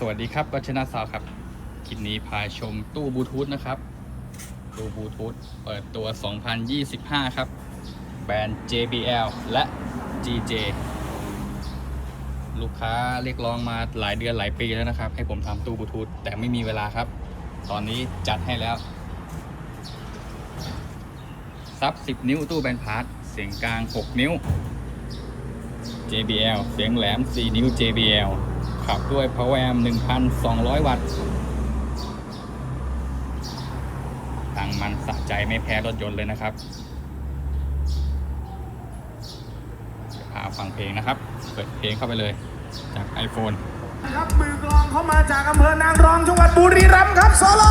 สวัสดีครับก็ชนะซาวครับ คลิปนี้พาชมตู้บลูทูธนะครับ ตู้บลูทูธเปิดตัว 2025 ครับ แบรนด์ JBL และ GJ ลูกค้าเรียกร้องมาหลายเดือนหลายปีแล้วนะครับ ให้ผมทำตู้บลูทูธแต่ไม่มีเวลาครับ ตอนนี้จัดให้แล้ว ซับ 10 นิ้วตู้แบนพาร์ทเสียงกลาง 6 นิ้ว JBL เสียงแหลม 4 นิ้ว JBL ขับด้วย Power Amp 1,200 วัตต์ตังมันสะใจไม่แพ้รถยนต์เลยนะครับพาฟังเพลงนะครับ เปิดเพลงเข้าไปเลยจาก iPhone ครับมือกลองเข้ามาจากอำเภอนางรองจังหวัดบุรีรัมย์ครับโซโล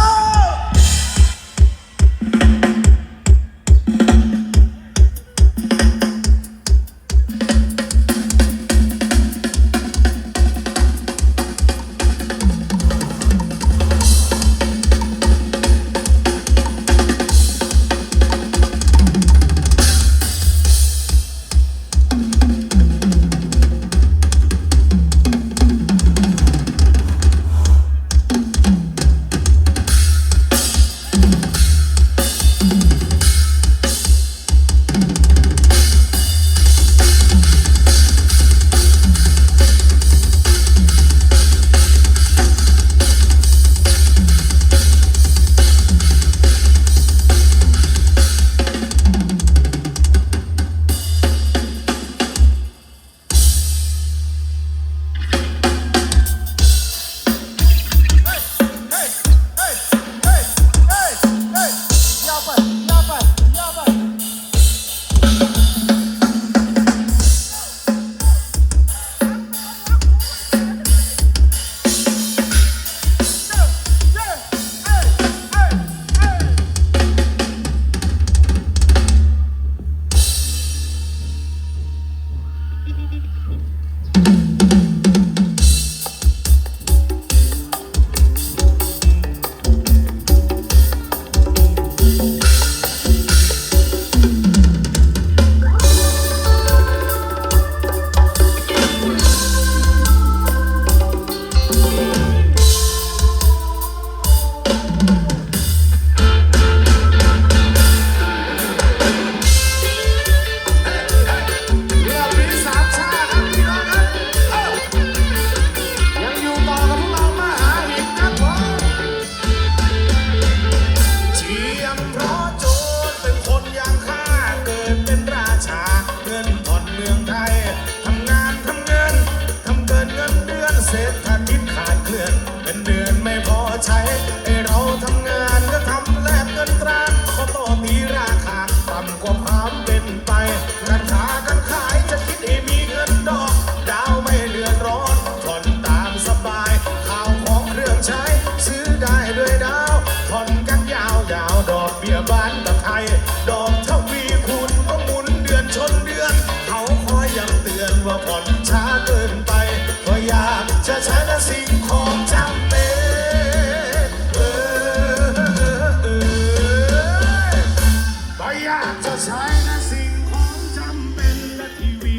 ใช้แต่สิ่งของจำเป็นและทีวี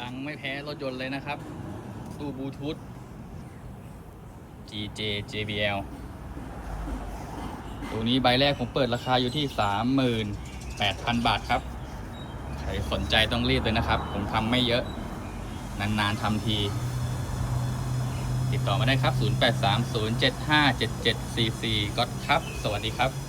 ดังไม่แพ้รถยนต์เลยนะครับ ตู้บลูทูธ GJ JBL ตัวนี้ใบแรกผมเปิดราคาอยู่ที่ 38,000 บาทครับ ใครสนใจต้องรีบเลยนะครับ ผมทำไม่เยอะ นาน ๆทำที ติดต่อมาได้ครับ 0830757744ก็ครับ สวัสดีครับ